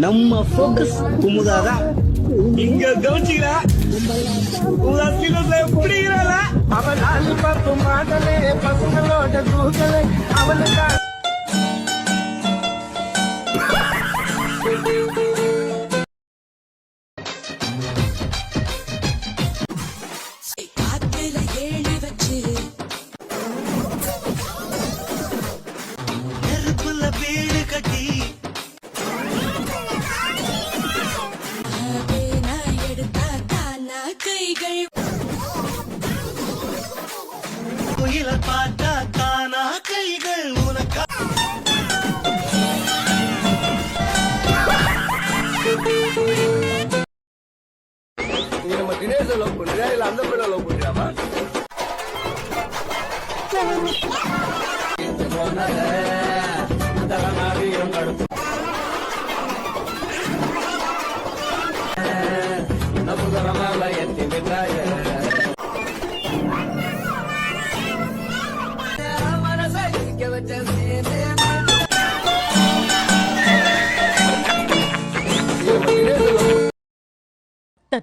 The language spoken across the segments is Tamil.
நம்ம போக்கஸ் குமுதாதான் இங்க கவனிச்சீங்களா குமுதா சீரியஸ்ல எப்படிங்கிறாள அவன் ஆளு பார்க்கும் மாடலே பசங்களோட கூகலை அவனுக்கு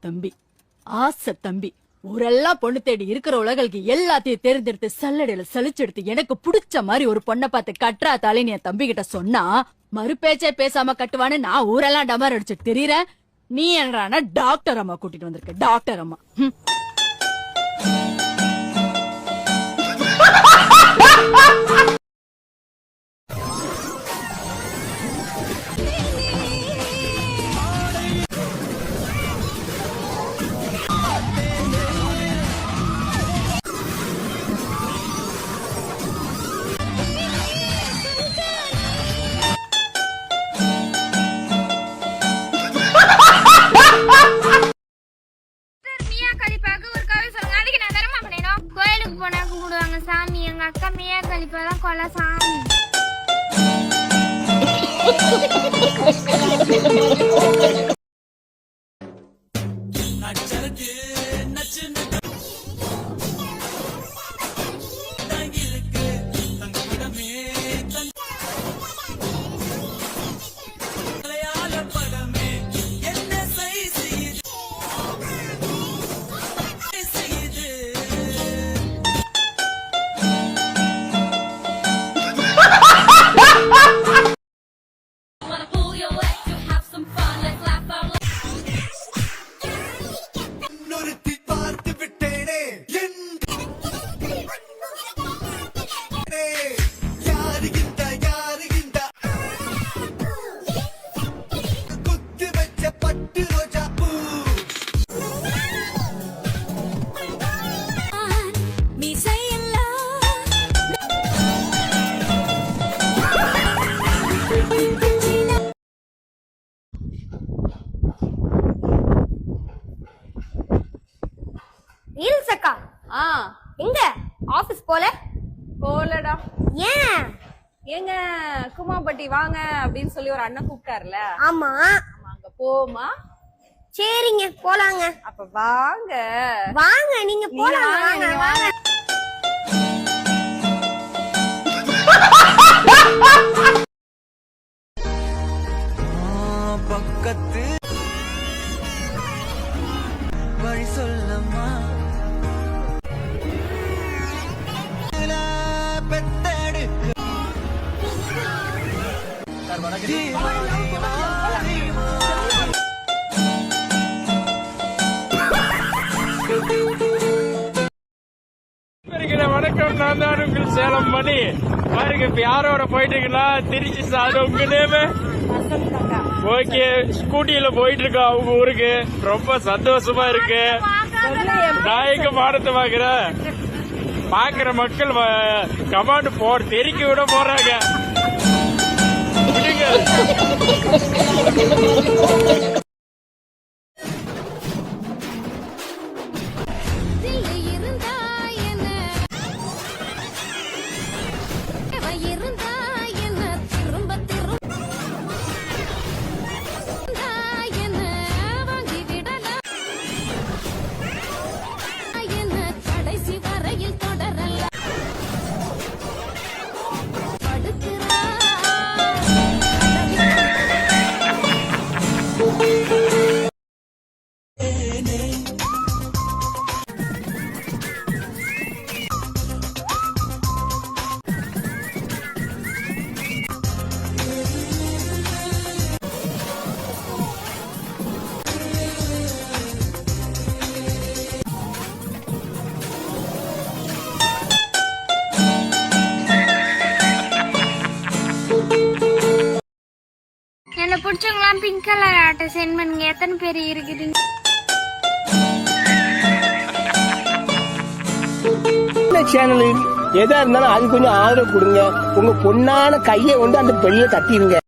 தம்பி. ஆசை தம்பி. ஊரெல்லாம் பொண்ணு தேடி இருக்கிற உலகளுக்கு எல்லாத்தையும் தேர்ந்தெடுத்து சல்லடையில சலிச்செடுத்து எனக்கு பிடிச்ச மாதிரி ஒரு பொண்ணை பார்த்து கட்டுறா தாலின்னு என் தம்பி கிட்ட சொன்னா மறுபேச்சே பேசாம கட்டுவான்னு நான் ஊரெல்லாம் டமார் அடிச்சுட்டு தெரியறேன் நீ என்னடானா டாக்டர் அம்மா கூட்டிட்டு வந்திருக்க டாக்டர் அம்மா. ஹம். ரீல்ஸ் அக்கா. ஆ. எங்க? ஆபீஸ் போல? போலடா. ஏன்? ஏங்க குமாபட்டி வாங்க அப்படின்னு சொல்லி ஒரு அண்ணன் கூப்பிட்டாருல. ஆமா. அங்க போமா சரிங்க போலாங்க. அப்ப வாங்க. வாங்க நீங்க போலாம் வாங்க. வாங்க. பக்கத்து வழி சொல்லம்மா. வணக்கம் நான் தான் உங்கள் சேலம் மணி. பாருங்க இப்ப யாரோட போயிட்டு இருக்கீங்களா? திருச்சி சார் உங்க நேமு? ஓகே ஸ்கூட்டியில போயிட்டு இருக்கோம் அவங்க ஊருக்கு. ரொம்ப சந்தோஷமா இருக்கு. நாயக்க மாடத்தை பாக்குறேன் பாக்குற மக்கள் கமாண்ட் போ தெரிக்க விட போறாங்க. என்ன பிடிச்சவங்களாம் பிங்க் கலர் ஆட்டை சென்ட் பண்ணுங்க. எத்தனை பேர் இருக்குதுங்க சேனல் எதா இருந்தாலும் அது கொஞ்சம் ஆதரவு கொடுங்க. உங்க பொண்ணான கையை வந்து அந்த பெண்ணில தட்டிடுங்க.